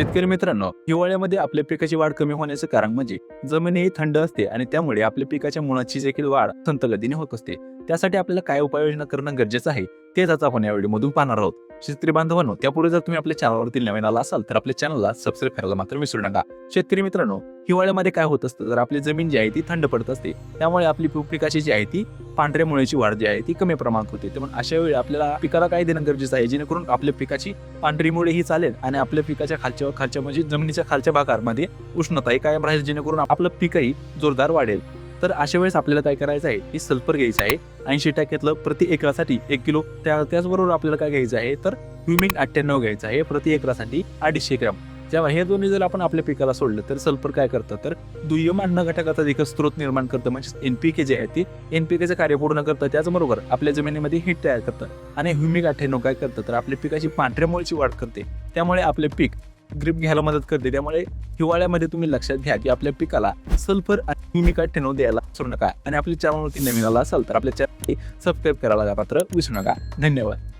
शेतकरी मित्रांनो हिवाळ्यामध्ये आपल्या पिकाची वाढ कमी होण्याचं कारण म्हणजे जमीन ही थंड असते आणि त्यामुळे आपल्या पिकाच्या मुळाची देखील वाढ संत गतीने होत असते. त्यासाठी आपल्याला काय उपाययोजना करणं गरजेचं आहे तेच आता आपण या व्हिडिओमधून पाहणार आहोत. शेतकरी बांधवांनो त्यापूर्वी जर तुम्ही आपल्या चॅनलवरती नवीन आला असाल तर आपल्या चॅनलला सबस्क्राईब करायला मात्र विसरू नका. शेतकरी मित्रांनो हिवाळ्यामध्ये काय होत असतं? तर आपली जमीन जी आहे ती थंड पडत असते त्यामुळे आपली पिकाची जी आहे ती पांढऱ्या मुळेची वाढ जी आहे ती कमी प्रमाणात होते. त्यामुळे अशा वेळी आपल्याला पिकाला काय देणं गरजेचं आहे? जेणेकरून आपल्या पिकाची पांढरी मुळे ही चालेल आणि आपल्या पिकाच्या खालच्या खालच्या म्हणजे जमिनीच्या खालच्या भागामध्ये उष्णताही कायम राहील जेणेकरून आपलं पीकही जोरदार वाढेल. तर अशा वेळेस आपल्याला काय करायचं आहे? की सल्फर घ्यायचं आहे. ऐंशी टक्क्यातलं प्रति एकरासाठी एक किलो त्या त्याचबरोबर आपल्याला काय घ्यायचं आहे? तर ह्युमिक अठ्ठ्याण्णव घ्यायचं आहे प्रति एकरासाठी अडीचशे ग्रॅम. जेव्हा हे दोन्ही जर आपण आपल्या पिकाला सोडलं तर सल्फर काय करतं? तर दुय्यम अन्न घटकाचा देखील स्रोत निर्माण करतं. म्हणजे एनपीके जे आहे ते एनपीकेचं कार्य पूर्ण करतं. त्याचबरोबर आपल्या जमिनीमध्ये हिट तयार करतं. आणि ह्युमिक अठ्ठ्याण्णव काय करतं? तर आपल्या पिकाची पांढऱ्या मुळची वाढ करते. त्यामुळे आपले पीक ग्रीप घ्यायला मदत करते. त्यामुळे हिवाळ्यामध्ये तुम्ही लक्षात घ्या की आपल्या पिकाला सल्फर आणि भूमिका ठेवून द्यायला विसरू नका. आणि आपल्या चॅनलवरती नवीन आला असाल तर आपल्या चॅनल सबस्क्राईब करायला मात्र विसरू नका. धन्यवाद.